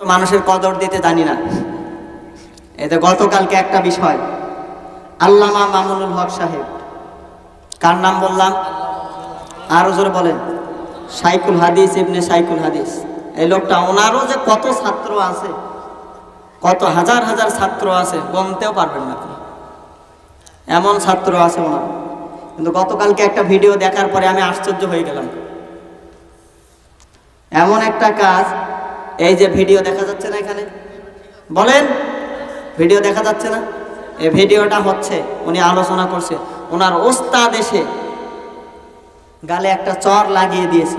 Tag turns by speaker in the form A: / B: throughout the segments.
A: মানুষের কদর দিতে জানি না। এতে গতকালকে একটা বিষয়, আল্লামা মামুনুল হক সাহেব, কার নাম বললাম? আরও জোরে বলেন। সাইকুল হাদিস ইবনে সাইকুল হাদিস। এই লোকটা ওনারও যে কত ছাত্র আছে, কত হাজার হাজার ছাত্র আছে গমতেও পারবেন না এমন ছাত্র আছে ওনার। কিন্তু গতকালকে একটা ভিডিও দেখার পরে আমি আশ্চর্য হয়ে গেলাম। এমন একটা কাজ এই যে ভিডিও দেখা যাচ্ছে না এখানে? বলেন, ভিডিও দেখা যাচ্ছে না? এই ভিডিওটা হচ্ছে, উনি আলোচনা করছে। ওনার ওস্তাদ এসে গালে একটা চর লাগিয়ে দিয়েছে।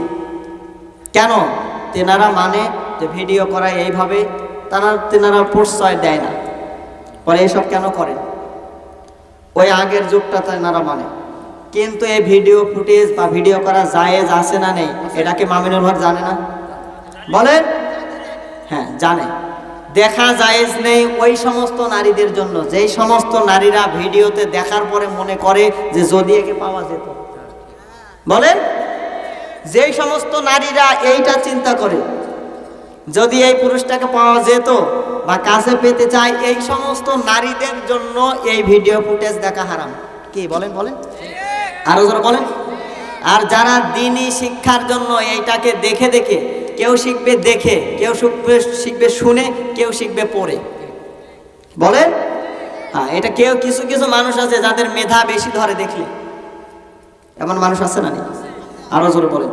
A: কেন? তেনারা মানে যে ভিডিও করা এইভাবে তারা তেনারা প্রশ্রয় দেয় না। পরে এসব কেন করেন? ওই আগের যুগটা তেনারা মানে। কিন্তু এই ভিডিও ফুটেজ বা ভিডিও করা জায়েজ আছে না নেই? এটাকে মামিনুল হক জানে না? বলেন। হ্যাঁ জানে। দেখা জায়েজ নেই ওই সমস্ত নারীদের জন্য। যেই সমস্ত নারীরা ভিডিওতে দেখার পরে মনে করে যে যদি একে পাওয়া যেত। বলেন? যেই সমস্ত নারীরা এইটা চিন্তা করে, যদি এই পুরুষটাকে পাওয়া যেত বা কাছে পেতে চায়, এই সমস্ত নারীদের জন্য এই ভিডিও ফুটেজ দেখা হারাম। কি, বলেন বলেন? আরও জোরে বলেন। আর যারা দিনই শিক্ষার জন্য এইটাকে দেখে দেখে কেউ শিখবে দেখে, কেউ শিখবে শিখবে শুনে, কেউ শিখবে পড়ে। বলেন? হ্যাঁ এটা কেউ, কিছু কিছু মানুষ আছে যাদের মেধা বেশি ধরে দেখলে। এমন মানুষ আছে না আরও জোরে বলেন।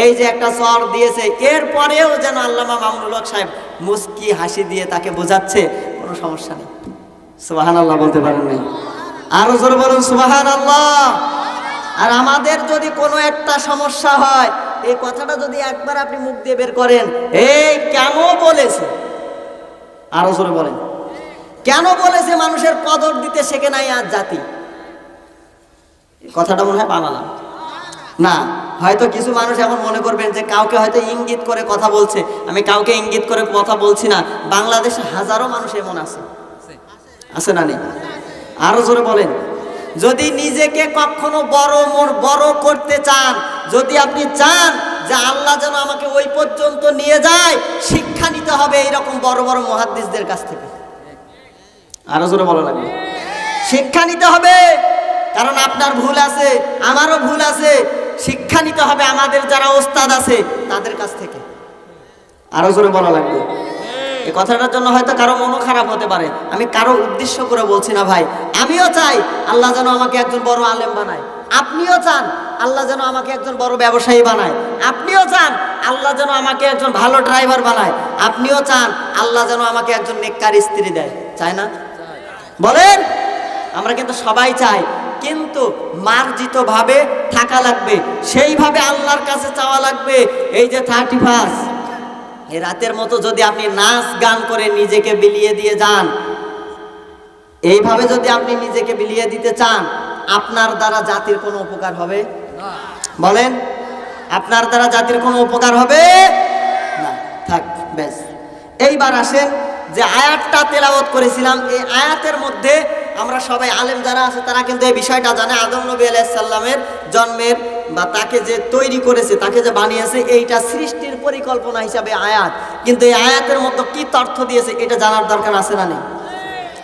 A: এই যে একটা স্বর দিয়েছে, এরপরেও যেন আল্লামা মামুনুল হক সাহেব মুস্কি হাসি দিয়ে তাকে বোঝাচ্ছে, কোনো সমস্যা নেই। সুবাহান আল্লাহ বলতে পারেন নাই। আরও জোরে বলুন সুবাহান আল্লাহ আর আমাদের যদি কোনো একটা সমস্যা হয় এই কথাটা যদি একবার আপনি মুখ দিয়ে বের করেন, এই কেন বলেছে? আরও জোরে বলেন। কেন বলেছে মানুষের কদর দিতে শেখে নাই আজ জাতি? কথাটা মনে হয় বানালাম। না, হয়তো কিছু মানুষ এখন মনে করবেন যে কাউকে হয়তো ইঙ্গিত করে কথা বলছে। আমি কাউকে ইঙ্গিত করে কথা বলছি না। বাংলাদেশে হাজারো মানুষ এমন আছে। আছে না নেই? আরও জোরে বলেন। যদি নিজেকে কখনো বড় মোর বড় করতে চান, যদি আপনি চান যে আল্লাহ যেন আমাকে ওই পর্যন্ত নিয়ে যায়, শিক্ষা নিতে হবে এইরকম বড় বড় মহাদ্দিসদের কাছ থেকে। আরও জোরে বলা লাগবে শিক্ষা নিতে হবে, কারণ আপনার ভুল আছে, আমারও ভুল আছে। শিক্ষা নিতে হবে আমাদের যারা ওস্তাদ আছে, তাদের কাছ থেকে। আরও জোরে বলা লাগবে এই কথাটার জন্য হয়তো কারও মনও খারাপ হতে পারে। আমি কারও উদ্দেশ্য করে বলছি না ভাই। আমিও চাই আল্লাহ যেন আমাকে একজন বড় আলেম বানায়। আপনিও চান আল্লাহ যেন আমাকে একজন বড় ব্যবসায়ী বানায়। আপনিও চান আল্লাহ যেন আমাকে একজন ভালো ড্রাইভার বানায়। আপনিও চান আল্লাহ যেন আমাকে একজন নেককার স্ত্রী দেয়। চায় না? বলেন? আমরা কিন্তু সবাই চাই। কিন্তু মার্জিত ভাবে থাকা লাগবে। সেইভাবে আল্লাহর কাছে চাওয়া লাগবে। এই যে থার্টি ফার্স্ট। এই রাতের মতো যদি আপনি নাচ গান করে নিজেকে বিলিয়ে দিয়ে যান, এইভাবে যদি আপনি নিজেকে বিলিয়ে দিতে চান, আপনার দ্বারা জাতির কোনো উপকার হবে? বলেন, আপনার দ্বারা জাতির কোনো উপকার হবে? না, থাক, ব্যাস। এইবার আসেন যে আয়াতটা তেলাওয়াত করেছিলাম, এই আয়াতের মধ্যে আমরা সবাই আলেম যারা আছে, তারা কিন্তু এই বিষয়টা জানে। আদম নবী আলাইসাল্লামের জন্মের বা তাকে যে তৈরি করেছে, তাকে যে বানিয়েছে, এইটা সৃষ্টির পরিকল্পনা হিসাবে আয়াত। কিন্তু এই আয়াতের মতো কি তথ্য দিয়েছে, এটা জানার দরকার আছে না নেই?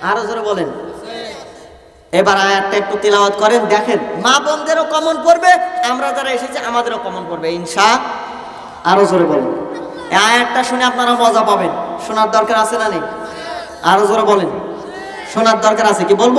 A: আরও জোরে বলেন। এবার আয়াতটা একটু তেলাওয়াত করেন, দেখেন, মা বোনদেরও কমন পড়বে, আমরা যারা এসেছি, আমাদেরও কমন পড়বে, ইনশা। আরও জোরে বলেন। এই আয়াতটা শুনে আপনারা মজা পাবেন। শোনার দরকার আছে না নেই? আরও জোরে বলেন। শোনার দরকার আছে কি? বলব?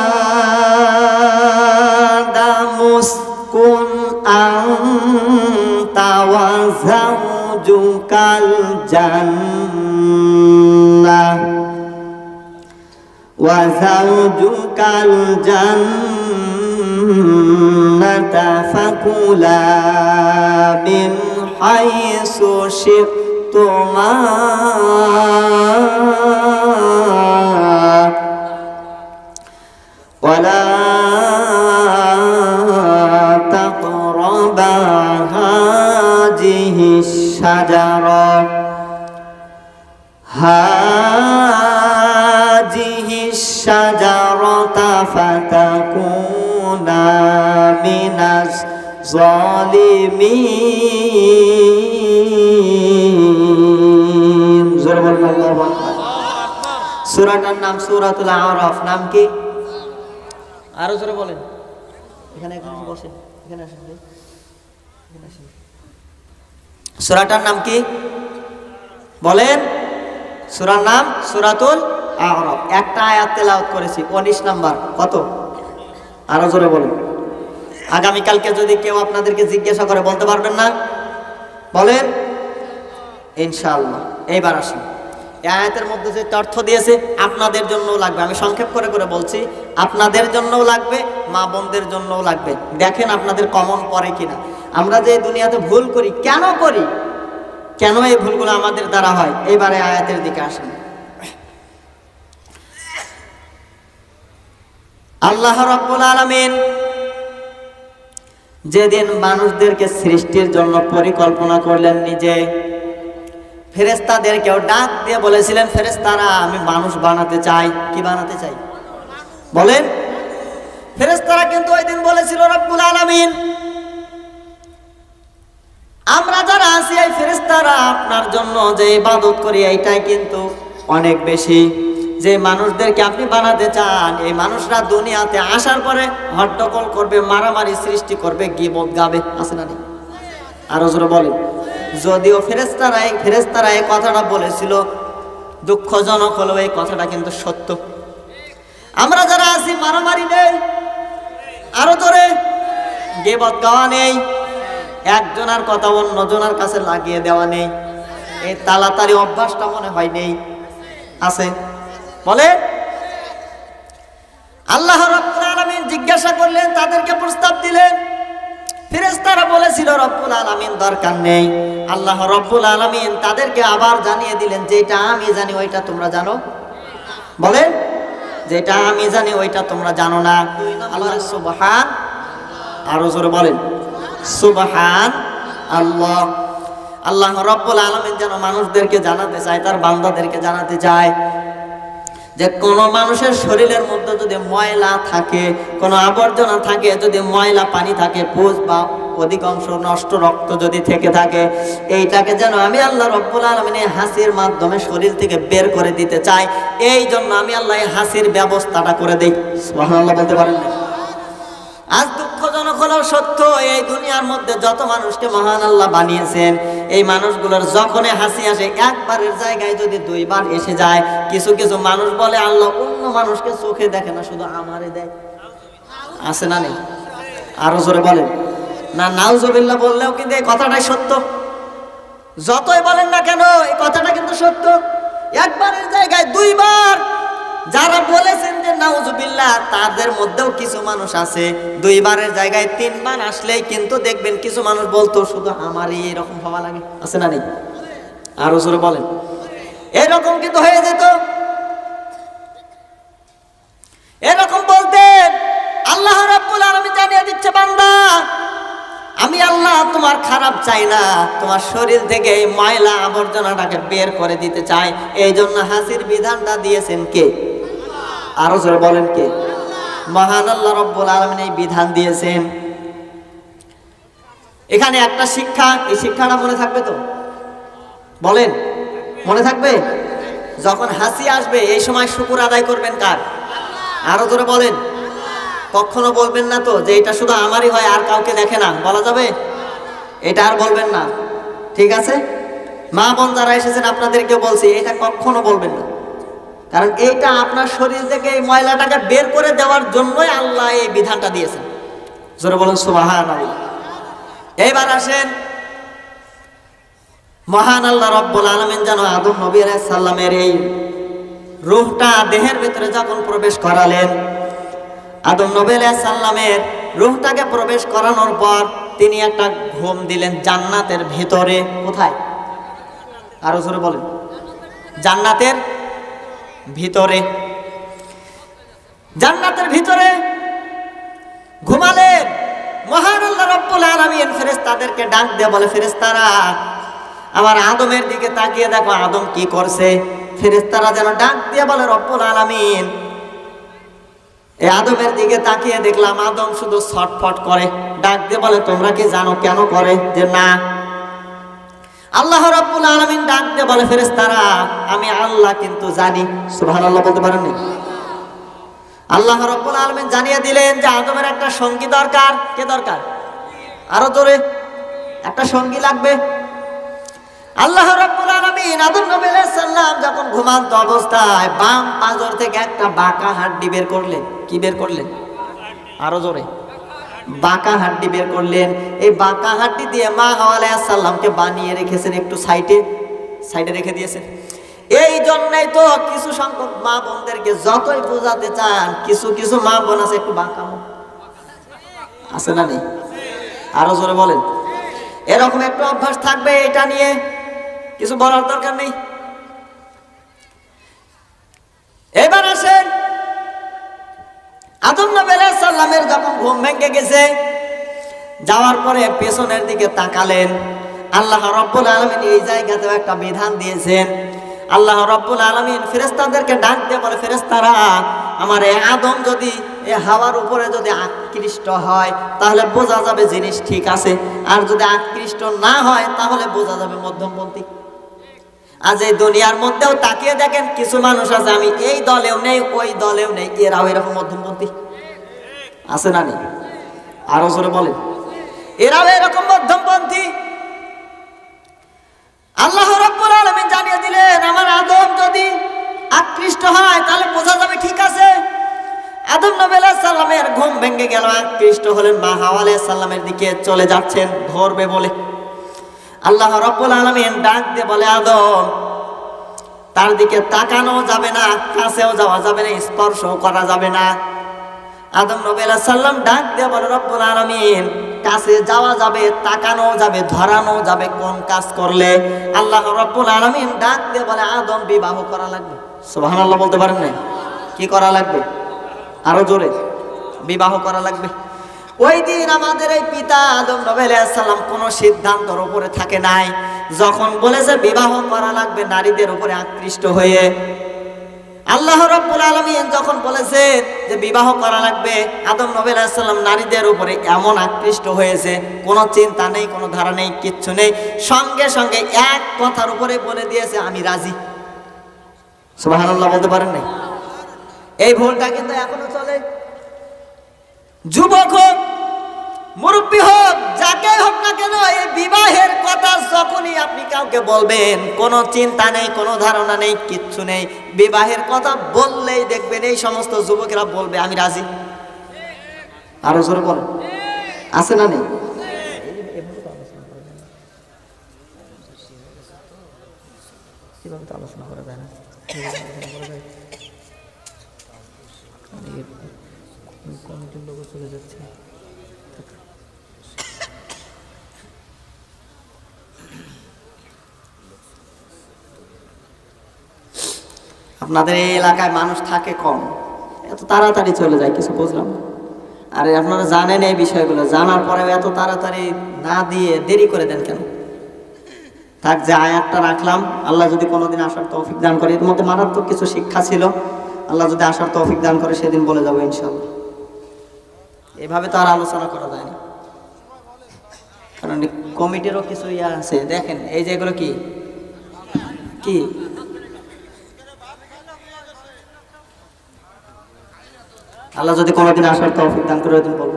A: কাল জান্না وزوجك الجنة فكلا من حيث شئتما ولا شجرة هذه الشجرة فتكون من الظالمين زرب الله أكبر সুরাটার নাম সুরাতুল আরফ, নাম কি? আরও জোরে বলেন। এখানে এখানে বসেন, এখানে আসেন এখানে আসেন। সূরাটার নাম কি? বলেন। সুরার নাম সুরাতুল আরাফ। একটা আয়াত তেলাওয়াত করেছি 19 নাম্বার। কত? আরও জোরে বলুন। আগামীকালকে যদি কেউ আপনাদেরকে জিজ্ঞাসা করে, বলতে পারবেন না? বলেন। ইনশাআল্লাহ। এইবার আসুন আয়াতের মধ্যে যে অর্থ দিয়েছে, আপনাদের জন্যও লাগবে। আমি সংক্ষেপ করে করে বলছি, আপনাদের জন্যও লাগবে, মা বোনদের জন্যও লাগবে। দেখেন আপনাদের কমন পড়ে কিনা। আমরা যে দুনিয়াতে ভুল করি, কেন করি? কেন এই ভুলগুলো আমাদের দ্বারা হয়? এইবারে আয়াতের দিকে আসেন। আল্লাহ রাব্বুল আলামিন যেদিন মানুষদেরকে সৃষ্টির জন্য পরিকল্পনা করলেন নিজে ফেরেস্তাদেরকেও ডাক দিয়ে বলেছিলেন ফেরেস্তারা আমি মানুষ বানাতে চাই। কি বানাতে চাই? বলেন। ফেরেস্তারা কিন্তু ওই দিন বলেছিল, রব্বুল আলামিন আমরা যারা আছি, এই ফেরেস্তারা আপনার জন্য যে ইবাদত করি, এইটাই কিন্তু অনেক বেশি। যে মানুষদেরকে আপনি বানাতে চান, এই মানুষরা দুনিয়াতে আসার পরে হট্টগোল করবে, মারামারি সৃষ্টি করবে, গিবত গাবে, আছে না আরও জোরে বলেন। যদিও ফেরেস্তারা এই ফেরেস্তারা এই কথাটা বলেছিল, দুঃখজনক হলেও এই কথাটা কিন্তু সত্য। আমরা যারা আছি, মারামারি নেই, আরও জোরে, গেবত গাওয়া নেই। একজনের কথা অন্যজনের কাছে লাগিয়ে দেওয়া নেই। এই তাড়াতাড়ি অভ্যাসটা মনে হয় নেই। আছে? বলে? আল্লাহ রাব্বুল আলামিন জিজ্ঞাসা করলেন, তাদেরকে প্রস্তাব দিলেন। ফেরেশতারা বলেছিল, রব্বুল আলামিন দরকার নেই। আল্লাহ রব্বুল আলামিন তাদেরকে আবার জানিয়ে দিলেন, যেটা আমি জানি ওইটা তোমরা জানো। বলেন যেটা আমি জানি ওইটা তোমরা জানো না। আল্লাহ সুবহান আরও জোরে বলেন। সুবহান আল্লাহ আল্লাহ রব্বুল আলামিন যেন মানুষদেরকে জানাতে চায়, তার বান্দাদেরকে জানাতে চায় যে কোন মানুষের শরীরের মধ্যে যদি ময়লা থাকে, কোনো আবর্জনা থাকে, যদি ময়লা পানি থাকে পুষ বা অধিকাংশ নষ্ট রক্ত যদি থেকে থাকে, এইটাকে যেন আমি আল্লাহ রব্বুল আলমিন হাসির মাধ্যমে শরীর থেকে বের করে দিতে চাই। এই জন্য আমি আল্লাহ হাসির ব্যবস্থাটা করে দিই। বলতে পারেন আজ হলেও সত্য, এই দুনিয়ার মধ্যে যত মানুষকে মহান আল্লাহ বানিয়েছেন, এই মানুষগুলোর যখনই হাসি আসে, একবারের জায়গায় যদি দুইবার এসে যায়, কিছু কিছু মানুষ বলে, আল্লাহ অন্য মানুষকে চোখে দেখে না, শুধু আমারে দেয়। আছে না নেই? আরও জোরে বলেন। না নাউজবিল্লা বললেও কিন্তু এই কথাটাই সত্য। যতই বলেন না কেন, এই কথাটা কিন্তু সত্য। একবারের জায়গায় দুইবার যারা বলেছেন যে নাউজুবিল্লাহ, তাদের মধ্যেও কিছু মানুষ আছে। দুইবারের জায়গায় তিনবার আসলেই কিন্তু দেখবেন কিছু মানুষ বলতো, শুধু আমারই এরকম হওয়া লাগে। আছে না নেই? আরও জোরে বলেন। এরকম কিন্তু হয়ে যেত। এরকম বলতেন আল্লাহ রাব্বুল আলামিন জানিয়ে দিচ্ছে, বান্দা, আমি আল্লাহ তোমার খারাপ চাই না। তোমার শরীর থেকে এই ময়লা আবর্জনাটাকে বের করে দিতে চাই। এই জন্য হাসির বিধানটা দিয়েছেন কে? আরও জোরে বলেন কে? মহান আল্লাহ রব্বুল আলমিন এই বিধান দিয়েছেন। এখানে একটা শিক্ষা, এই শিক্ষাটা মনে থাকবে তো? বলেন, মনে থাকবে? যখন হাসি আসবে, এই সময় শুকুর আদায় করবেন কার? আরও জোরে বলেন। কখনো বলবেন না তো যে এটা শুধু আমারই হয়, আর কাউকে দেখে না। বলা যাবে? এটা আর বলবেন না। ঠিক আছে? মা বোন যারা এসেছেন আপনাদেরকে বলছি, এটা কখনো বলবেন না। কারণ এইটা আপনার শরীর থেকে এই ময়লাটাকে বের করে দেওয়ার জন্যই আল্লাহ এই বিধানটা দিয়েছেন। জোরে বলুন সুবাহান এইবার আসেন। মহান আল্লাহ রব্বুল আলমিন যেন আদম নবী সাল্লামের এই রুহটা দেহের ভিতরে যখন প্রবেশ করালেন, আদম নবী সাল্লামের রুহটাকে প্রবেশ করানোর পর তিনি একটা ঘুম দিলেন জান্নাতের ভিতরে। কোথায়? আরও জোরে বলেন। জান্নাতের ভিতরে। জান্নাতের ভিতরে ঘুমালেন মহান আল্লাহ রব্বুল আলামিন ফেরেশতাদেরকে ডাক দিয়ে বলে, ফেরেশতারা, আমার আদমের দিকে তাকিয়ে দেখো, আদম কি করছে? ফেরেশতারা যেন ডাক দিয়ে বলে, রব্বুল আলামিন এই আদমের দিকে তাকিয়ে দেখলাম, আদম শুধু ছটফট করে। ডাক দিয়ে বলে, তোমরা কি জানো কেন করে যে না আল্লাহ রাব্বুল আলামিন ডাক দিয়ে বলে, ফেরেশতারা, আমি আল্লাহ কিন্তু জানি। সুবহানাল্লাহ বলতে পারেননি আল্লাহ রাব্বুল আলামিন জানিয়ে দিলেন যে, আদমের একটা সঙ্গী দরকার। কে দরকার? আরও জোরে। একটা সঙ্গী লাগবে। আল্লাহ রাব্বুল আলামিন আদম নবী সালাম যখন ঘুমান্ত অবস্থায় বাম পাজর থেকে একটা বাঁকা হাড্ডি বের করলেন। কি বের করলেন? আরও জোরে। বাঁকা হাড্ডি বের করলেন। এই বাঁকা হাড্ডি দিয়ে মা হাওয়া আলাইহিস বানিয়ে রেখেছেন একটু সাইডে সাইডে রেখে দিয়েছেন। এই জন্যই তো কিছু সংখ্যক মা বোনদেরকে যতই বোঝাতে চান, কিছু কিছু মা বোন আছে একটু বাঁকা। আছে না নেই? আরও জোরে বলেন। এরকম একটু অভ্যাস থাকবে এটা নিয়ে। কিছু বলার দরকার নেই? নবী সালামের যখন ঘুম ভেঙে গেছে, যাওয়ার পরে পেছনের দিকে তাকালেন। আল্লাহ রব্বুল আলমিন এই জায়গাতেও একটা বিধান দিয়েছেন। আল্লাহ রব্বুল আলমিন ফেরেস্তাদেরকে ডাক দিয়ে বলে ফেরেস্তারা আমার এ আদম যদি এ হাওয়ার উপরে যদি আকৃষ্ট হয়, তাহলে বোঝা যাবে জিনিস ঠিক আছে। আর যদি আকৃষ্ট না হয়, তাহলে বোঝা যাবে মধ্যমপন্থী। আজ এই দুনিয়ার মধ্যেও তাকিয়ে দেখেন, কিছু মানুষ আছে, আমি এই দলেও নেই, ওই দলেও নেই। এরাও এরকম মধ্যমপন্থী। আছে না নেই? আরও জোরে বলেন। এরাও এরকম মধ্যমপন্থী। আল্লাহ রাব্বুল আলামিন জানিয়ে দিলেন, আমার আদম যদি আকৃষ্ট হয়, তাহলে বোঝা যাবে ঠিক আছে, আদম নবী সালামের ঘুম ভেঙে গেল, আকৃষ্ট হলেন মা হাওয়া সালামের দিকে চলে যাচ্ছেন, ধরবে বলে। আল্লাহ রাব্বুল আলামিন ডাক দিয়ে বলে, আদম, তার দিকে তাকানো যাবে না, কাছেও যাওয়া যাবে না, স্পর্শও করা যাবে না আদম নবী সালাম ডাক দিয়ে বলে, রব্বুল আলামিন, কাছে যাওয়া যাবে তাকানো যাবে ধরানো যাবে, কোন কাজ করলে? আল্লাহ রব্বুল আলামিন ডাক দিয়ে বলে, আদম বিবাহ করা লাগবে। সুবহানাল্লাহ বলতে পারেন না কি করা লাগবে? আরও জোরে। বিবাহ করা লাগবে। ওই দিন আমাদের এই পিতা আদম নবী আলাইহিস কোনো সিদ্ধান্তর উপরে থাকে নাই। যখন বলেছে, বিবাহ করা লাগবে, নারীদের উপরে আকৃষ্ট হয়ে আল্লাহ রাব্বুল আলামিন যখন বলেছেন যে বিবাহ করা লাগবে, আদম নবী আলাইহিস সালাম নারীদের উপরে এমন আকৃষ্ট হয়েছে, কোনো চিন্তা নেই, কোনো ধারা নেই, কিচ্ছু নেই। সঙ্গে সঙ্গে এক কথার উপরে বলে দিয়েছে, আমি রাজি। সুবহানাল্লাহ বলতে পারেন নাই? এই ভুলটা কিন্তু এখনও চলে। যুবক হোক, মুরব্বী হোক, যাকে হোক আপনি বলবেন, কোনো চিন্তা নেই, কোনো ধারণা নেই, কিচ্ছু নেই। বিবাহের কথা বললেই দেখবেন এই সমস্ত যুবকেরা বলবে, আমি রাজি। আরও জোরে বলেন। আছে না নেই? আলোচনা করা যায় না? কমিটির লোক চলে যাচ্ছে আপনাদের এই এলাকায় মানুষ থাকে কম। এত তাড়াতাড়ি চলে যায়, কিছু বুঝলাম আরে, আপনারা জানেন এই বিষয়গুলো। জানার পরেও এত তাড়াতাড়ি না দিয়ে দেরি করে দেন কেন? থাক, যে আয়াতটা রাখলাম, আল্লাহ যদি কোনোদিন আসার তৌফিক দান করে, এর মধ্যে মারাত্মক কিছু শিক্ষা ছিল। আল্লাহ যদি আসার তৌফিক দান করে, সেদিন বলে যাব ইনশাল্লাহ এভাবে তো আর আলোচনা করা যায় না। কারণ কমিটিরও কিছু ইয়া আছে। দেখেন, এই যে এগুলো কি? কি? আল্লাহ যদি কোনোদিন আসার তৌফিক দান করে ওইদিন বলব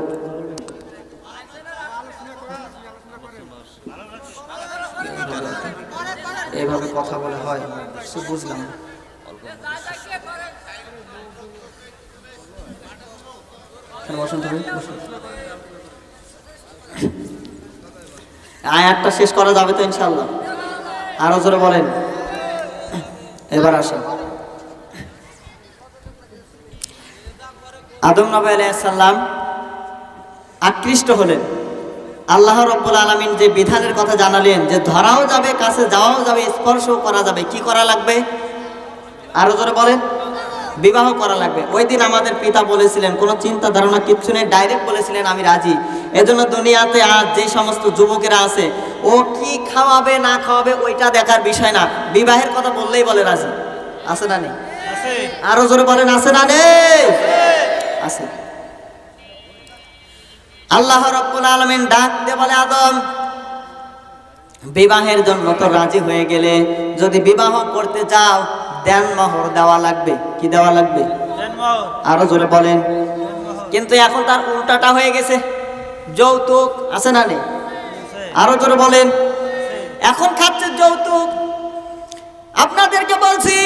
A: এইভাবে কথা বলে হয় বুঝলাম। আয়াতটা শেষ করা যাবে তো ইনশাল্লাহ আরও জোরে বলেন। এবার আসেন। আদম নবী আলাইসাল্লাম আকৃষ্ট হলেন। আল্লাহ রব্বুল আলমিন যে বিধানের কথা জানালেন যে ধরাও যাবে কাছে যাওয়াও যাবে স্পর্শও করা যাবে কি করা লাগবে? আরও জোরে বলেন। বিবাহ করা লাগবে। ওই দিন আমাদের পিতা বলেছিলেন কোনো চিন্তা ধারণা কিচ্ছু নেই ডাইরেক্ট বলেছিলেন আমি রাজি। এজন্য দুনিয়াতে আজ যে সমস্ত যুবকেরা আছে ও কি খাওয়াবে না খাওয়াবে ওইটা দেখার বিষয় না। বিবাহের কথা বললেই বলে রাজি। আছে না নেই? আরও জোরে বলেন আছে না নেই? আছে। আল্লাহ রব্বুল আলমিন ডাক দিয়ে বলে আদম বিবাহের জন্য তো রাজি হয়ে গেলে যদি বিবাহ করতে চাও দেন মহর দেওয়া লাগবে। কি দেওয়া লাগবে? আরও জোরে বলেন। কিন্তু এখন তার উল্টাটা হয়ে গেছে। যৌতুক আছে না নেই? আরও জোরে বলেন। এখন খাচ্ছে যৌতুক। আপনাদেরকে বলছি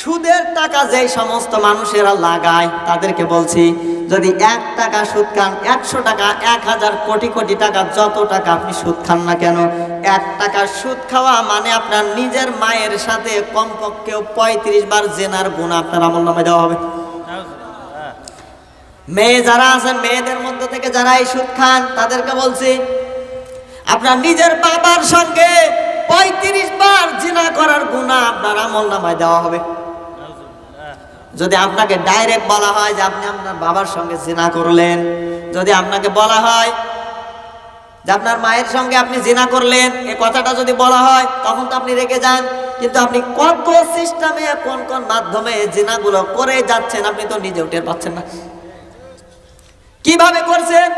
A: সুদের টাকা যেই সমস্ত মানুষেরা লাগায়, তাদেরকে বলছি, যদি এক টাকা সুদ খান, একশো টাকা, এক হাজার কোটি কোটি টাকা, যত টাকা আপনি সুদ খান না কেন? এক টাকা সুদ খাওয়া মানে আপনার নিজের মায়ের সাথে কমপক্ষেও পঁয়ত্রিশ বার জেনার গুণ আপনার আমল নামে দেওয়া হবে। মেয়ে যারা আছেন, মেয়েদের মধ্যে থেকে যারা এই সুদ খান, তাদেরকে বলছি, আপনার নিজের বাবার সঙ্গে পঁয়ত্রিশ বার জিনা করার গুণা আপনার আমল নামায় দেওয়া হবে। যদি আপনাকে ডাইরেক্ট বলা হয় যে আপনি আপনার বাবার সঙ্গে জিনা করলেন, যদি আপনাকে বলা হয় যে আপনার মায়ের সঙ্গে আপনি জিনা করলেন, এ কথাটা যদি বলা হয়, তখন তো আপনি রেগে যান। কিন্তু আপনি কত সিস্টেমে কোন কোন মাধ্যমে জিনাগুলো করে যাচ্ছেন, আপনি তো নিজেও টের পাচ্ছেন না। কীভাবে করছেন?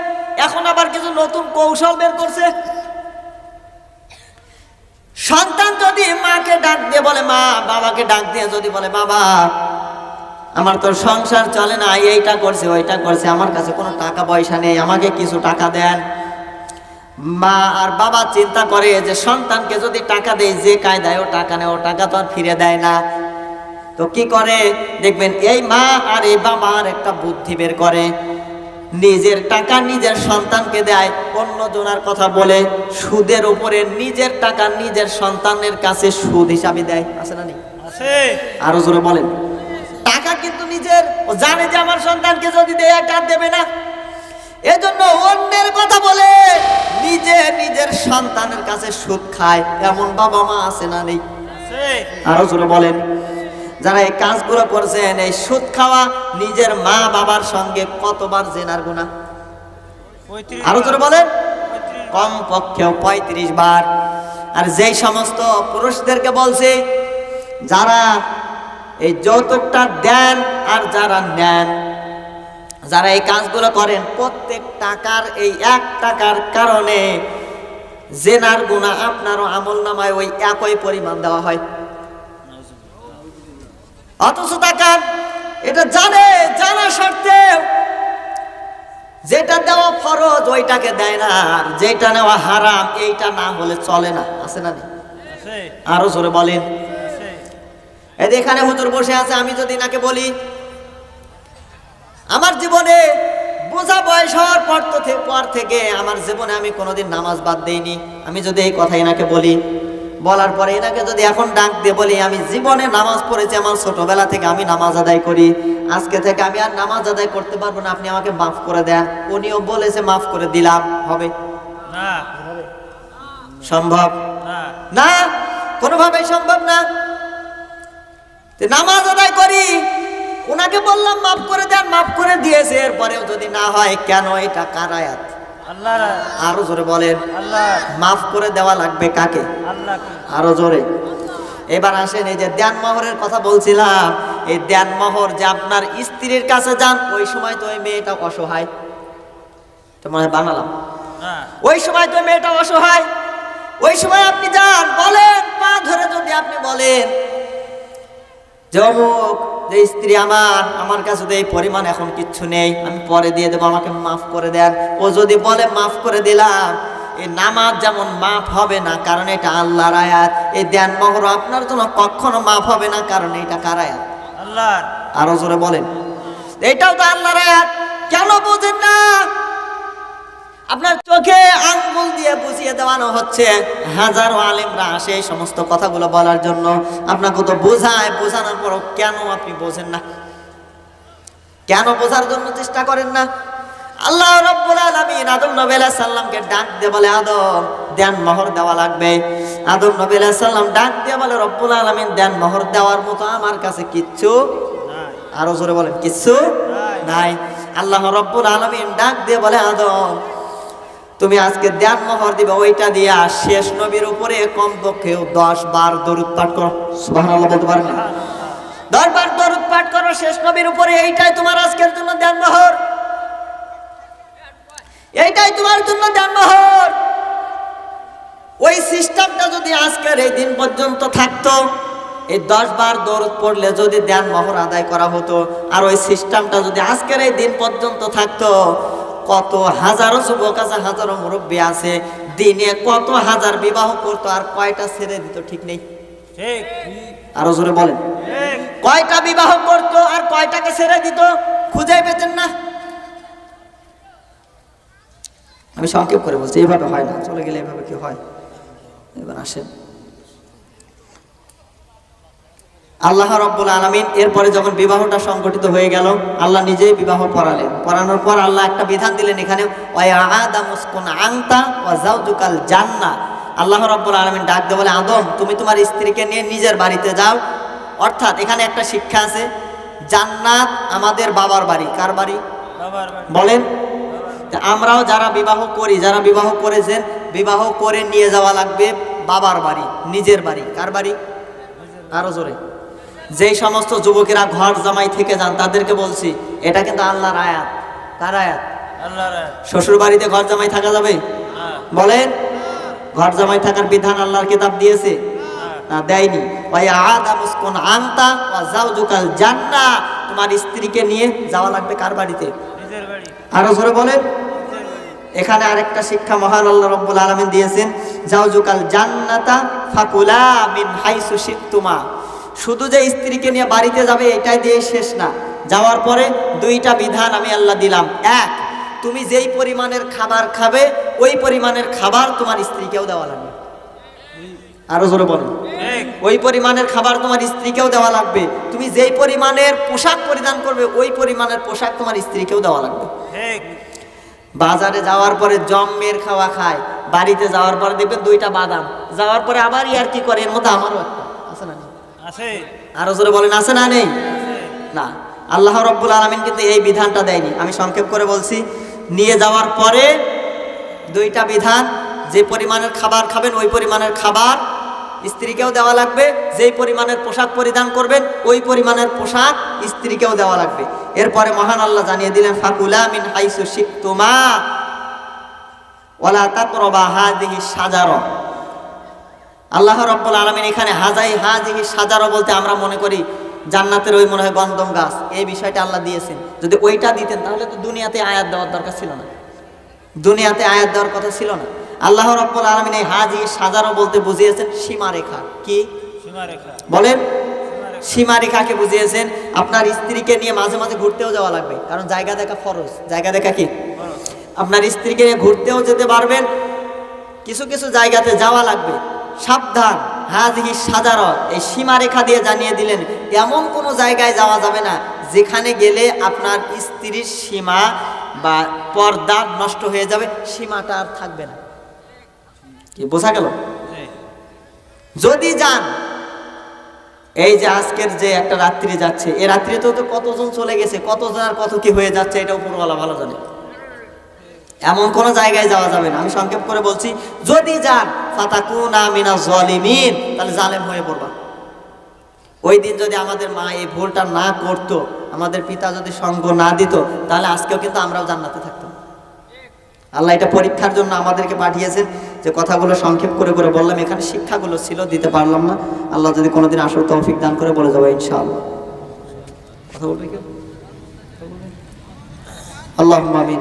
A: এখন আবার কিছু নতুন কৌশল বের করছে। সন্তান যদি মাকে ডাক দিয়ে বলে, মা, বাবাকে ডাক দিয়ে যদি বলে, বাবা আমার তো সংসার চলে না এইটা করছে ওইটা করছে আমার কাছে কোনো টাকা পয়সা নেই আমাকে কিছু টাকা দেন। মা আর বাবা চিন্তা করে যে সন্তানকে যদি টাকা দেয় যে কায়দায় ও টাকা নেয় ও টাকা তো আর ফিরে দেয় না। তো কি করে? দেখবেন এই মা আর এই বাবার একটা বুদ্ধি বের করে। নিজের টাকা নিজের সন্তানকে দেয় অন্য জনার কথা বলে সুদের উপরে নিজের টাকা নিজের সন্তানের কাছে সুদ হিসাবে দেয়। আছে না নেই? আরও জোরে বলেন। টাকা কিন্তু নিজের ও জানে যে আমার সন্তানকে যদি দেয় একটা আর দেবে না। এজন্য অন্যের কথা বলে নিজে নিজের সন্তানের কাছে সুদ খায়। এমন বাবা মা আছে না নেই? আরও জোরে বলেন। যারা এই কাজগুলো করছেন এই সুদ খাওয়া নিজের মা বাবার সঙ্গে কতবার জেনার গুণা আরও জোরে বলেন। কম পক্ষেও পঁয়ত্রিশ বার। আর যেই সমস্ত পুরুষদেরকে বলছে যারা এই যৌতুকটা দেন আর যারা নেন যারা এই কাজগুলো করেন প্রত্যেক টাকার এই এক টাকার কারণে জেনার গুণা আপনারও আমল নামায় ওই একই পরিমাণ দেওয়া হয়। অথচ টাকা এটা জানে জানা সত্ত্বেও যেটা দেওয়া ফরজ ওইটাকে দেয় না আর যেটা নেওয়া হারাম এইটা না হলে চলে না। আছে না? আরও জোরে বলেন। এই এখানে হুজুর বসে আছে আমি যদি নাকে বলি আমার জীবনে বোঝা বয়স হওয়ার পর তো পর থেকে আমার জীবনে আমি কোনোদিন নামাজ বাদ দেইনি। আমি যদি এই কথা এনাকে বলি বলার পরে এনাকে যদি এখন ডাক দিয়ে বলি আমি জীবনে নামাজ পড়েছি আমার ছোটবেলা থেকে আমি নামাজ আদায় করি আজকে থেকে আমি আর নামাজ আদায় করতে পারব না আপনি আমাকে মাফ করে দেন। উনিও বলেছে মাফ করে দিলাম হবে। সম্ভব? না কোনোভাবেই সম্ভব না। নামাজ আদায় করি ওনাকে বললাম মাফ করে দেন মাফ করে দিয়েছে। এরপরেও যদি না হয় কেন এটা কার আয়াত? আরও জোরে বলেন। মাফ করে দেওয়া লাগবে কাকে? আরও জোরে। এবার আসেন এই যে দেন মোহরের কথা বলছিলাম এই দেন মোহর যে আপনার স্ত্রীর কাছে যান ওই সময় তো ওই মেয়েটা অসহায়। তো মনে হয় বানালাম। ওই সময় তো মেয়েটা অসহায়। ওই সময় আপনি যান বলেন পা ধরে যদি আপনি বলেন যে অমুক যে স্ত্রী আমার আমার কাছে তো এই পরিমাণ এখন কিচ্ছু নেই আমি পরে দিয়ে দেবো আমাকে মাফ করে দেন। ও যদি বলে মাফ করে দিলাম এই নামাজ যেমন মাফ হবে না কারণ এটা আল্লাহর আয়াত। এই দেন মহর আপনার জন্য কখনো মাফ হবে না কারণ এটা কার আয়াত? আরও জোরে বলেন। এটাও তো আল্লাহর আয়াত। কেন বোঝেন না? আপনার চোখে আঙ্গুল দিয়ে বুঝিয়ে দেওয়ানো হচ্ছে। হাজারো আলেমরা আসে এই সমস্ত কথাগুলো বলার জন্য। আপনাকে তো বোঝায় বোঝানোর পরও কেন আপনি বোঝেন না? কেন বোঝার জন্য চেষ্টা করেন না? আল্লাহ রব্বুল আলামিন আদম নবী আলাইহিস সালামকে ডাক দিয়ে বলে আদম দেন মোহর দেওয়া লাগবে। আদম নবী আলাইহিস সালাম ডাক দিয়ে বলে রব্বুল আলামিন দেন মোহর দেওয়ার মতো আমার কাছে কিচ্ছু আরও জোরে বলেন কিচ্ছু নাই। আল্লাহ রব্বুল আলামিন ডাক দিয়ে বলে আদম তুমি আজকে দেন মোহর দিবে, ওইটা দিয়া শেষ নবীর উপরে কমপক্ষে দশ বার দরুদ পাঠ করো। বলতে পারবেন দশ বার দরুদ পাঠ করো সর্বশেষ নবীর উপরে, এইটাই তোমার আজকের জন্য দেনমোহর এইটাই তোমার জন্য দেনমোহর ওই সিস্টেমটা যদি আজকের এই দিন পর্যন্ত থাকতো, এই দশ বার দৌড় পড়লে যদি দেন মোহর আদায় করা হতো, আর ওই সিস্টেমটা যদি আজকের এই দিন পর্যন্ত থাকতো কত হাজারো যুবক আছে হাজারো মুরব্বী আছে দিনে কত হাজার বিবাহ করতো আর কয়টা ছেড়ে দিত ঠিক নেই? আরও জোরে বলেন। কয়টা বিবাহ করতো আর কয়টাকে ছেড়ে দিত খুঁজে পেতেন না। আমি সংক্ষেপ করে বলছি এভাবে হয় না চলে গেলে এভাবে কি হয়? এবার আসেন। আল্লাহ রব্বুল আলমিন এরপরে যখন বিবাহটা সংগঠিত হয়ে গেল আল্লাহ নিজেই বিবাহ পড়ালেন। পড়ানোর পর আল্লাহ একটা বিধান দিলেন এখানে আংতা জান্না আল্লাহ রব্বুল আলমিন ডাক দিয়ে বলে আদম তুমি তোমার স্ত্রীকে নিয়ে নিজের বাড়িতে যাও। অর্থাৎ এখানে একটা শিক্ষা আছে জান্নাত আমাদের বাবার বাড়ি। কার বাড়ি? বলেন। আমরাও যারা বিবাহ করি যারা বিবাহ করেছেন বিবাহ করে নিয়ে যাওয়া লাগবে বাবার বাড়ি নিজের বাড়ি। কার বাড়ি। আরও জোরে। যেই সমস্ত যুবকেরা ঘর জামাই থেকে যান তাদেরকে বলছি এটা কিন্তু আল্লাহর আয়াত। কার আয়াত? শ্বশুর বাড়িতে ঘর জামাই থাকা যাবে?
B: হ্যাঁ।
A: বলেন ঘর জামাই থাকার বিধান আল্লাহর কিতাব দিয়েছে?
B: হ্যাঁ।
A: না দেয়নি। ওয়া জাউজুকাল জান্না। তোমার স্ত্রীকে নিয়ে যাওয়া লাগবে কার বাড়িতে? আরও জোরে বলেন। এখানে আরেকটা শিক্ষা মহান আল্লাহ রব্বুল আলমিন দিয়েছেন জাউজুকাল জান্নাতা ফাকুলা মিন হাইসু শিকতুমা শুধু যে স্ত্রীকে নিয়ে বাড়িতে যাবে এটাই দিয়ে শেষ না। যাওয়ার পরে দুইটা বিধান আমি আল্লাহ দিলাম। এক তুমি যেই পরিমাণের খাবার খাবে ওই পরিমাণের খাবার তোমার স্ত্রীকেও দেওয়া লাগবে। আরও জোরে
B: ঠিক
A: ওই পরিমাণের খাবার তোমার স্ত্রীকেও দেওয়া লাগবে। তুমি যেই পরিমাণের পোশাক পরিধান করবে ওই পরিমাণের পোশাক তোমার স্ত্রীকেও দেওয়া লাগবে। বাজারে যাওয়ার পরে জম্মের খাওয়া খায়। বাড়িতে যাওয়ার পরে দেখবেন দুইটা বাদাম। যাওয়ার পরে আবার ইয়ার কি করে? এর মধ্যে আমারও একটা। আরও জোরে বলেন, আছে না নেই? না। আল্লাহ রব্বুল আলমিন কিন্তু এই বিধানটা দেয়নি। আমি সংক্ষেপ করে বলছি, নিয়ে যাওয়ার পরে দুইটা বিধান, যে পরিমাণের খাবার খাবেন, ওই পরিমাণের খাবার স্ত্রীকেও দেওয়া লাগবে, যেই পরিমাণের পোশাক পরিধান করবেন, ওই পরিমাণের পোশাক স্ত্রীকেও দেওয়া লাগবে। এরপরে মহান আল্লাহ জানিয়ে দিলেন, ফাকুলা মিন হাইসু শিকতুমা ওয়ালা তাকরবা হাদিহি সাজারা আল্লাহ রব্বুল আলমিন এখানে হাজাই হাজিহি সাজারো বলতে আমরা মনে করি জান্নাতের ওই মনে হয় গন্ধম গাছ। এই বিষয়টা আল্লাহ দিয়েছেন। যদি ওইটা দিতেন তাহলে তো দুনিয়াতে আয়াত দেওয়ার দরকার ছিল না। দুনিয়াতে আয়াত দেওয়ার কথা ছিল না। আল্লাহ রব্বুল আলমিন এই হাজি সাজারো বলতে বুঝিয়েছেন সীমারেখা। কি? বলেন।
B: সীমারেখা।
A: সীমারেখাকে বুঝিয়েছেন। আপনার স্ত্রীকে নিয়ে মাঝে মাঝে ঘুরতেও যাওয়া লাগবে। কারণ জায়গা দেখা ফরজ। জায়গা দেখা কি? আপনার স্ত্রীকে নিয়ে ঘুরতেও যেতে পারবেন। কিছু কিছু জায়গাতে যাওয়া লাগবে। সাবধান। হাজিহি সাজার এই সীমারেখা দিয়ে জানিয়ে দিলেন, এমন কোনো জায়গায় যাওয়া যাবে না যেখানে গেলে আপনার স্ত্রীর সীমা বা পর্দা নষ্ট হয়ে যাবে। সীমাটা আর থাকবে না। কি, বোঝা গেল? যদি যান, এই যে আজকের যে একটা রাত্রি যাচ্ছে এই রাত্রিতেও তো কতজন চলে গেছে, কতজন আর কত কি হয়ে যাচ্ছে, এটা উপরওয়ালা ভালো জানে। এমন কোনো জায়গায় যাওয়া যাবে না। আমি সংক্ষেপ করে বলছি, যদি যান, ফাতাকুনা মিনা জলিমিন, তাহলে জালেম হয়ে পড়বা। ওই দিন যদি আমাদের মা এই ভুলটা না করতো, আমাদের পিতা যদি সঙ্গ না দিত, তাহলে আজকেও কিন্তু আমরাও জান্নাতে থাকতাম। আল্লাহ এটা পরীক্ষার জন্য আমাদেরকে পাঠিয়েছেন যে কথাগুলো সংক্ষেপ করে করে বললাম, এখানে শিক্ষাগুলো ছিল, দিতে পারলাম না। আল্লাহ যদি কোনোদিন আসল তৌফিক দান করে বলে যাব, ইনশাআল্লাহ। কথা বলবে কেউ? আল্লাহ আমিন।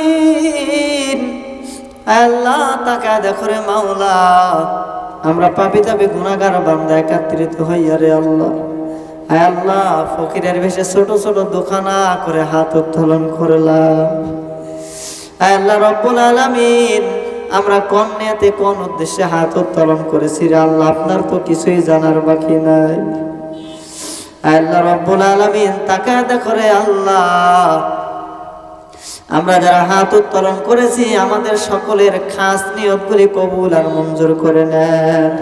A: আল্লাহ তাকা দেখো রে মাওলা। আমরা পাপি যাবে গুনাহগার বান্দা একত্রিত হইয়া রে আল্লাহ। আল্লাহ, ফকিরের বেশে ছোট ছোট দোকানা করে হাত উত্তোলন করলাম। আল্লাহ, রব্বুল আলামিন, আমরা কোন নিয়তে কোন উদ্দেশ্যে হাত উত্তোলন করেছি রে আল্লাহ, আপনার তো কিছুই জানার বাকি নাই। আল্লাহ, রব্বুল আলামিন, তাকে দেখো রে আল্লাহ আমরা যারা হাত উত্তোলন করেছি, আমাদের সকলের খাস নিয়তগুলি কবুল আর মঞ্জুর করে নেন।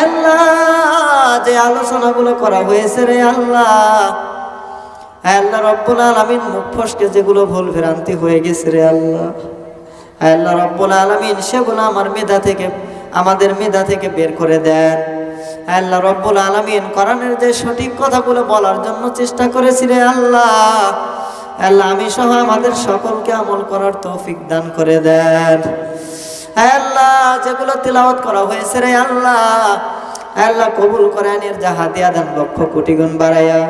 A: আল্লাহ, যে আলোচনাগুলো করা হয়েছে রে আল্লাহ। আল্লাহ, রব্বুল যেগুলো হয়ে গেছে রে আল্লাহ। আল্লাহ সেগুলো আমার মেধা থেকে, আমাদের মেধা থেকে বের করে দেন। আল্লাহ, রব্বুল আলামিন কোরআনের যে সঠিক কথাগুলো বলার জন্য চেষ্টা করেছি রে আল্লাহ। আল্লাহ, আমি সহ আমাদের সকলকে আমল করার তৌফিক দান করে দেন। আল্লাহ, যেগুলো তিলাওয়াত করা হয়েছে রে আল্লাহ আল্লাহ, কবুল করেনের যা হাতিয়া দেন লক্ষ কোটি গুণ বাড়াইয়া।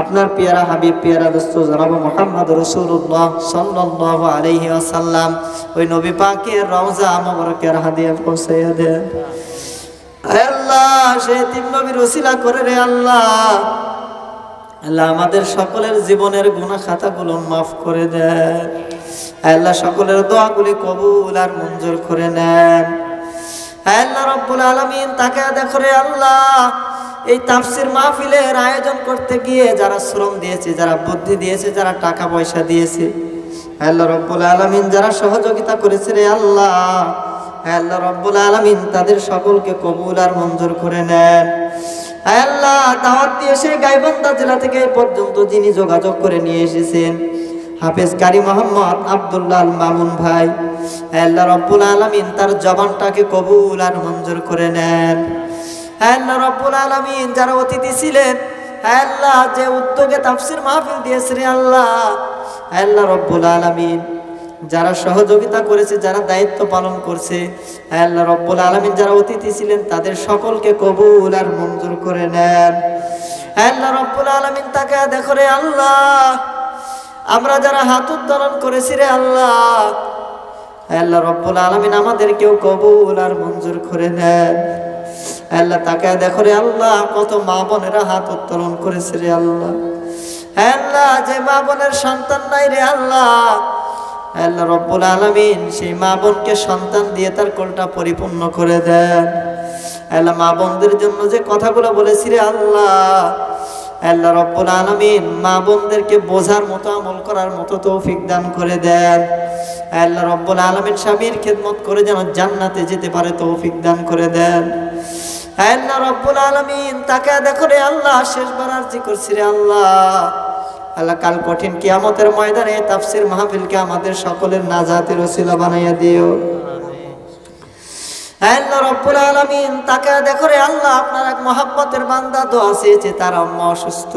A: আপনার পিয়ারা হাবিব, পিয়ারা দোস্ত, জনাব মোহাম্মদ রসুল্লাহ সাল্লাহ আলহি আসাল্লাম ওই নবী পাকের রওজা মোবারকের হাদিয়া পৌঁছাইয়া দেন। আল্লাহ, সে তিন নবীর ওসিলা করে রে আল্লাহ। আল্লাহ আমাদের সকলের জীবনের গুণা খাতাগুলো মাফ করে দেন। আল্লাহ সকলের দোয়াগুলি কবুল আর মঞ্জুর করে নেন। আল্লাহ রব্বুল আলমিন তাকে দেখো রে আল্লাহ, এই তাফসির মাহফিলের আয়োজন করতে গিয়ে যারা শ্রম দিয়েছে, যারা বুদ্ধি দিয়েছে, যারা টাকা পয়সা দিয়েছে, আল্লাহ রব্বুল আলমিন যারা সহযোগিতা করেছে রে আল্লাহ আল্লাহ রব্বুল আলমিন তাদের সকলকে কবুল আর মঞ্জুর করে নেন। আল্লাহ, দাওয়াত দিয়ে সে গাইবান্ধা জেলা থেকে পর্যন্ত যিনি যোগাযোগ করে নিয়ে এসেছেন, হাফেজ কারি মোহাম্মদ আবদুল্লাহ মামুন ভাই আল্লাহ রব্বুল আলমিন তার জবানটাকে কবুল আর মঞ্জুর করে নেন। আল্লাহ রব্বুল আলমিন, যারা অতিথি ছিলেন আল্লাহ, যে উদ্যোগে তাফসির মাহফিল দিয়েছে আল্লাহ আল্লাহ রব্বুল আলমিন। যারা সহযোগিতা করেছে, যারা দায়িত্ব পালন করছে আল্লাহ রব্বুল আলমিন যারা অতিথি ছিলেন, তাদের সকলকে কবুল আর মঞ্জুর করে নেন। আল্লাহ রব্বুল আলমিন তাকে দেখো রে আল্লাহ, আমরা যারা হাত উত্তোলন করেছি রে আল্লাহ আল্লাহ রব্বুল আলমিন আমাদেরকেও কবুল আর মঞ্জুর করে নেন। আল্লাহ তাকে দেখো রে আল্লাহ, কত মা বোনেরা হাত উত্তোলন করেছে রে আল্লাহ। আল্লাহ, যে মা বোনের সন্তান নাই রে আল্লাহ আল্লাহ রব্বুল আলমিন সেই মা বোনকে সন্তান দিয়ে তার কোলটা পরিপূর্ণ করে দেন। আল্লাহ মা বোনদের জন্য যে কথাগুলো বলেছি রে আল্লাহ আল্লাহ রব্বুল আলমিন মা বোনদেরকে বোঝার মতো, আমল করার মতো তৌফিক দান করে দেন। আল্লাহ রব্বুল আলমিন স্বামীর খেদমত করে যেন জান্নাতে যেতে পারে তৌফিক দান করে দেন। আল্লাহ রব্বুল আলমিন তাকে দেখো রে আল্লাহ, শেষবার আর্জি করছি রে আল্লাহ। আল্লাহ কাল কঠিন কিয়ামতের ময়দানে তাফসির মাহফিলকে আমাদের সকলের নাজাতের ওসিলা বানাইয়া দিও। আল্লাহ তাকে দেখো রে আল্লাহ, আপনার এক বান্দা তার আম্মা অসুস্থ।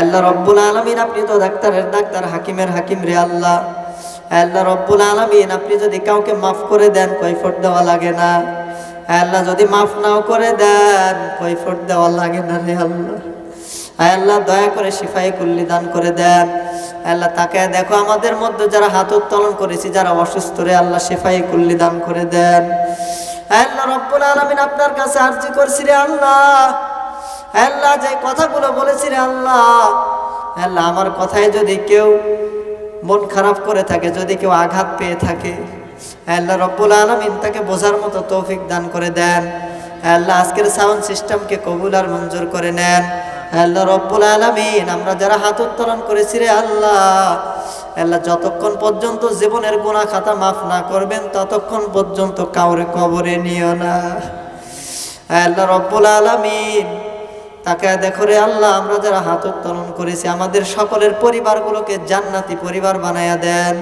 A: আল্লাহ রব্বুল আপনি তো ডাক্তারের ডাক্তার, হাকিমের হাকিম আল্লাহ। রব্বুল আলামিন, আপনি যদি কাউকে মাফ করে দেন দেওয়া লাগে না। আল্লাহ যদি মাফ নাও করে দেন, কৈফট দেওয়া লাগে না রে আল্লাহ। আল্লাহ, দয়া করে সিফাই কুল্লি দান করে দেন। আল্লাহ তাকে দেখো, আমাদের মধ্যে যারা হাত উত্তোলন করেছি, যারা অসুস্থ রে, আল্লাহ সিফাই কুল্লি দান করে দেন। আল্লাহ, রব্বুল আলমিন আপনার কাছে আর্জি করছি রে আল্লাহ। আল্লাহ, যে কথাগুলো বলেছি রে আল্লাহ। আল্লাহ, আমার কথায় যদি কেউ মন খারাপ করে থাকে, যদি কেউ আঘাত পেয়ে থাকে আল্লাহ, রব্বুল আলমিন তাকে বোঝার মতো তৌফিক দান করে দেন। আল্লাহ, আজকের সাউন্ড সিস্টেমকে কবুল আর মঞ্জুর করে নেন। আল্লাহ রব্বুল আলমিন, আমরা যারা হাত উত্তোলন করেছি রে আল্লাহ আল্লাহ যতক্ষণ পর্যন্ত জীবনের গুণা খাতা মাফ না করবেন, ততক্ষণ পর্যন্ত কাউরে কবরে নিও না। আল্লাহ রব্বুল আলমিন, তাকে দেখো রে আল্লাহ, আমরা যারা হাত উত্তোলন করেছি, আমাদের সকলের পরিবারগুলোকে জান্নাতি পরিবার বানায়া দেন।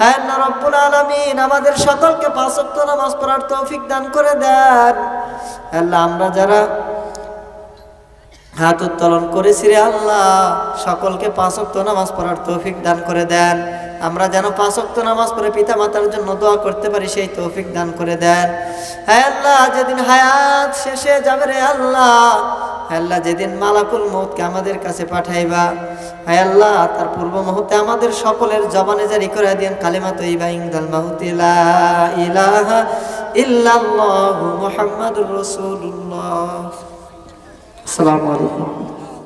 A: হ্যাঁ রব্বুল আলমিন, আমাদের সকলকে পাঁচক্ত নামাজ পড়ার তৌফিক দান করে দেন। আল্লাহ, আমরা যারা হাত উত্তোলন করেছি রে আল্লাহ। সকলকে পাঁচক্ত নামাজ পড়ার তৌফিক দান করে দেন। আমরা যেন পাঁচক্ত নামাজ পড়ে পিতা মাতার জন্য দোয়া করতে পারি, সেই তৌফিক দান করে দেন। হ্যাঁ আল্লাহ, যেদিন হায়াত শেষে যাবে রে আল্লাহ। আল্লাহ, যেদিন মালাকুল মৌতকে আমাদের কাছে পাঠাইবা। হায় আল্লাহ, তার পূর্ব মুহূর্তে আমাদের সকলের জবানে জারি করে দিন কালিমা তৈবা ইংদাল মাহুতিলা ইলাহা ইল্লাল্লাহু মুহাম্মাদুর আসসালামু